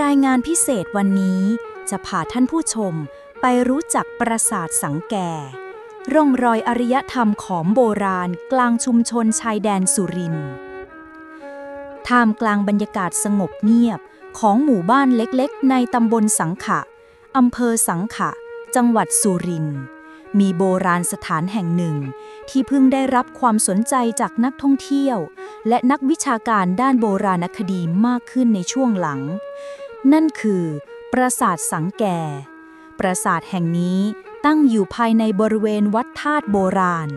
รายงานพิเศษวันนี้จะพาท่านผู้ชมไปรู้จักปราสาทสังแก่ ร่องรอยอารยธรรมของโบราณกลางชุมชนชายแดนสุรินทร์ท่ามกลางบรรยากาศสงบเงียบของหมู่บ้านเล็กๆ ในตำบลสังขะอำเภอสังขะ จังหวัดสุรินทร์มีโบราณสถานแห่งหนึ่ง ที่เพิ่งได้รับความสนใจจากนักท่องเที่ยว และนักวิชาการด้านโบราณคดีมากขึ้นในช่วงหลัง นั่นคือ ปราสาทสังแก่ ปราสาทแห่งนี้ตั้งอยู่ภายในบริเวณวัดธาตุโบราณ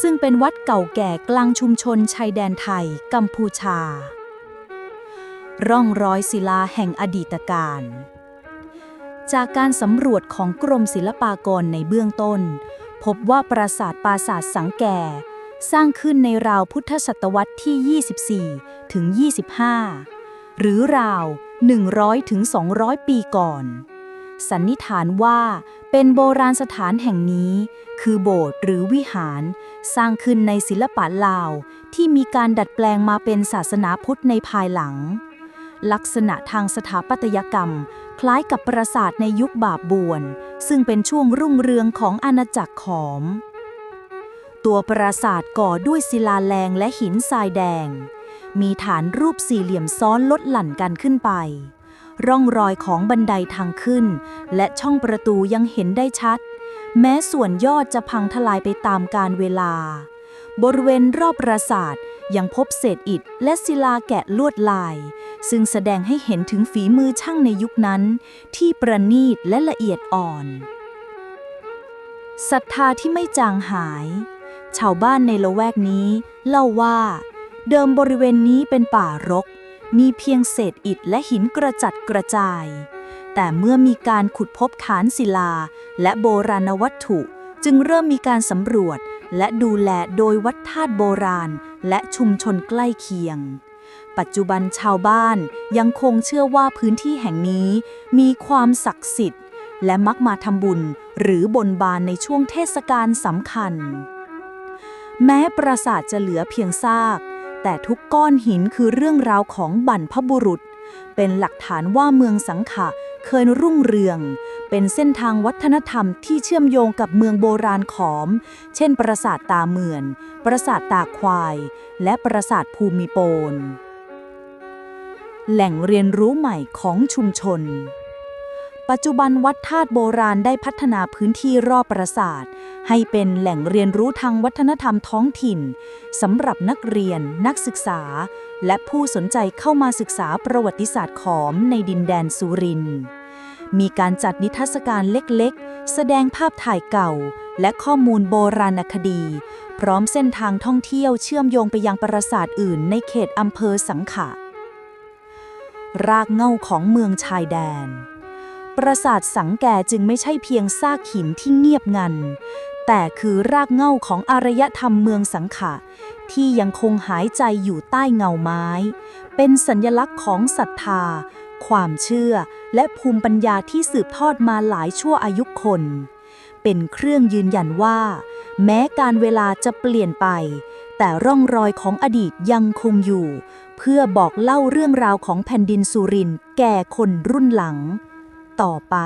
ซึ่งเป็นวัดเก่าแก่กลางชุมชนชายแดนไทย กัมพูชา ร่องรอยศิลาแห่งอดีตการ จากการสำรวจของกรมศิลปากรในเบื้องต้น พบว่าปราสาทปราสาทสังแก่ สร้างขึ้นในราวพุทธศตวรรษที่ 24 ถึง 25 หรือราว 100 ถึง 200 ปีก่อน สันนิษฐานว่าเป็นโบราณสถานแห่งนี้ คือโบสถ์หรือวิหาร สร้างขึ้นในศิลปะลาว ที่มีการดัดแปลงมาเป็นศาสนาพุทธในภายหลัง ลักษณะทางสถาปัตยกรรม คล้ายกับปราสาทในยุคบาบวน ซึ่งเป็นช่วงรุ่งเรืองของอาณาจักรขอม ตัวปราสาทก่อด้วยศิลาแรงและหินทรายแดง มีฐานรูปสี่เหลี่ยมซ้อนลดหลั่นกันขึ้นไป ร่องรอยของบันไดทางขึ้น และช่องประตูยังเห็นได้ชัด แม้ส่วนยอดจะพังทลายไปตามกาลเวลา บริเวณรอบปราสาทยังพบเศษอิฐและศิลาแกะลวดลาย ซึ่งแสดงให้เห็นถึงฝีมือช่างในยุคนั้น ที่ประณีตและละเอียดอ่อนศรัทธาที่ไม่จางหาย ชาวบ้านในละแวกนี้ เล่าว่า เดิมบริเวณนี้เป็นป่ารก มีเพียงเศษอิฐและหินกระจัดกระจาย แต่เมื่อมีการขุดพบฐานศิลา และโบราณวัตถุ จึงเริ่มมีการสำรวจ และดูแลโดยวัดธาตุโบราณ และชุมชนใกล้เคียงปัจจุบันชาวบ้านยังคงเชื่อว่าพื้นที่แห่งนี้มีความศักดิ์สิทธิ์ และมักมาทำบุญหรือบนบานในช่วงเทศกาลสำคัญ แม้ปราสาทจะเหลือเพียงซาก แต่ทุกก้อนหินคือเรื่องราวของบรรพบุรุษ เป็นหลักฐานว่าเมืองสังขะเคยรุ่งเรือง เป็นเส้นทางวัฒนธรรมที่เชื่อมโยงกับเมืองโบราณขอม เช่น ปราสาทตาเมือน ปราสาทตาควาย และปราสาทภูมิโปน แหล่งเรียนรู้ใหม่ของชุมชน ปัจจุบันวัดธาตุโบราณได้พัฒนาพื้นที่รอบปราสาท ให้เป็นแหล่งเรียนรู้ทางวัฒนธรรมท้องถิ่นสำหรับนักเรียน นักศึกษา และผู้สนใจเข้ามาศึกษาประวัติศาสตร์ขอมในดินแดนสุรินทร์มีการจัดนิทรรศการเล็กๆ แสดงภาพถ่ายเก่า และข้อมูลโบราณคดี พร้อมเส้นทางท่องเที่ยวเชื่อมโยงไปยังปราสาทอื่นในเขตอำเภอสังขะ รากเง้าของเมืองชายแดน ปราสาทสังแก่จึงไม่ใช่เพียงซากหินที่เงียบงัน แต่คือรากเหง้าของอารยธรรมเมืองสังขะ ที่ยังคงหายใจอยู่ใต้เงาไม้ เป็นสัญลักษณ์ของศรัทธา ความเชื่อ และภูมิปัญญาที่สืบทอดมาหลายชั่วอายุคน เป็นเครื่องยืนยันว่า แม้การเวลาจะเปลี่ยนไป แต่ร่องรอยของอดีตยังคงอยู่ เพื่อบอกเล่าเรื่องราวของแผ่นดินสุรินแก่คนรุ่นหลัง ต่อไป